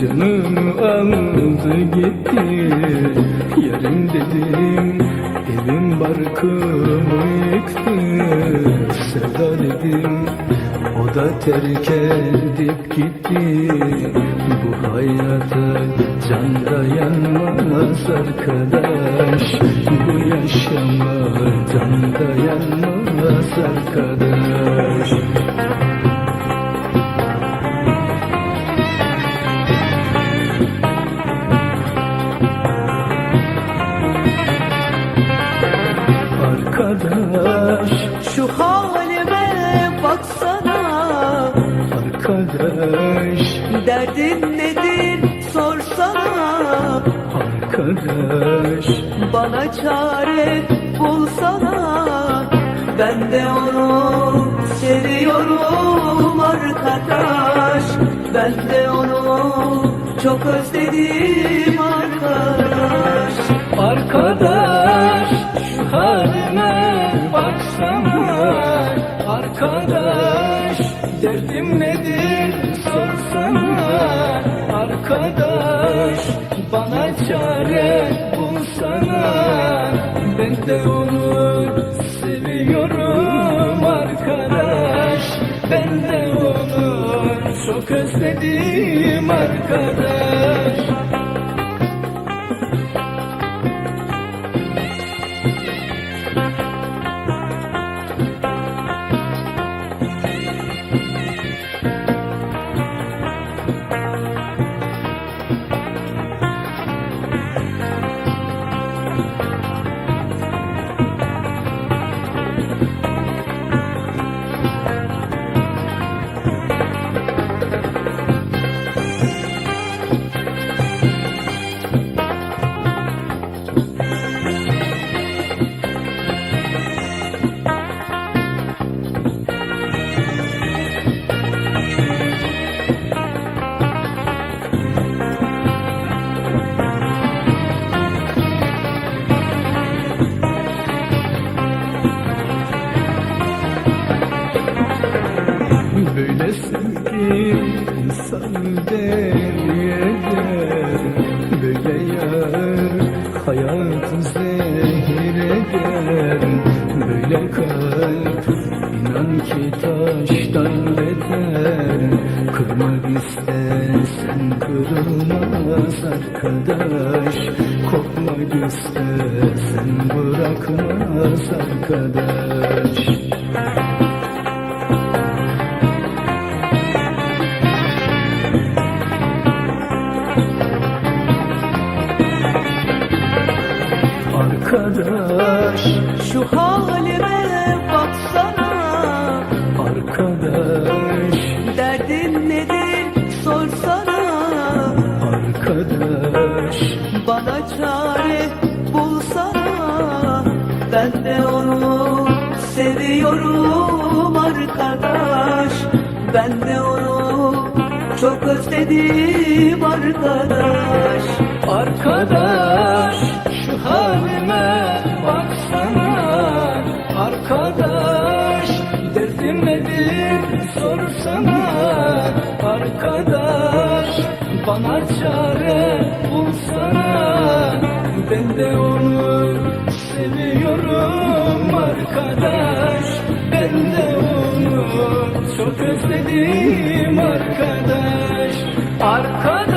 Canımı aldı gitti. Yarım dedim Evim barkımı yıktı. Sevda dedim O da terk edip gitti. Bu hayata can dayanmaz arkadaş. Bu yaşama can dayanmaz arkadaş Arkadaş Şu halime baksana. Arkadaş. Derdin nedir? Sorsana. Arkadaş. Bana çare bulsana. Ben de onu seviyorum arkadaş. Ben de onu çok özledim arkadaş. Arkadaş şu halime derdim nedir? Sorsana Arkadaş. Bana çare bulsana. Ben de onu seviyorum arkadaş. Ben de onu çok özledim arkadaş Sevgi insanı deli eder Böyle yar hayatı zehir eder Böyle kalp inan ki taştan beter Kırmak istesen kırılmaz arkadaş Kopmak istesen bırakmaz arkadaş Arkadaş, Şu halime baksana. Arkadaş, Derdin nedir sorsana. Arkadaş, Bana çare bulsana. Ben de onu seviyorum arkadaş. Ben de onu çok özledim arkadaş. arkadaş, sorsana, arkadaş, bana çare bulsana, ben de onu seviyorum arkadaş, ben de onu çok özledim arkadaş, arkadaş.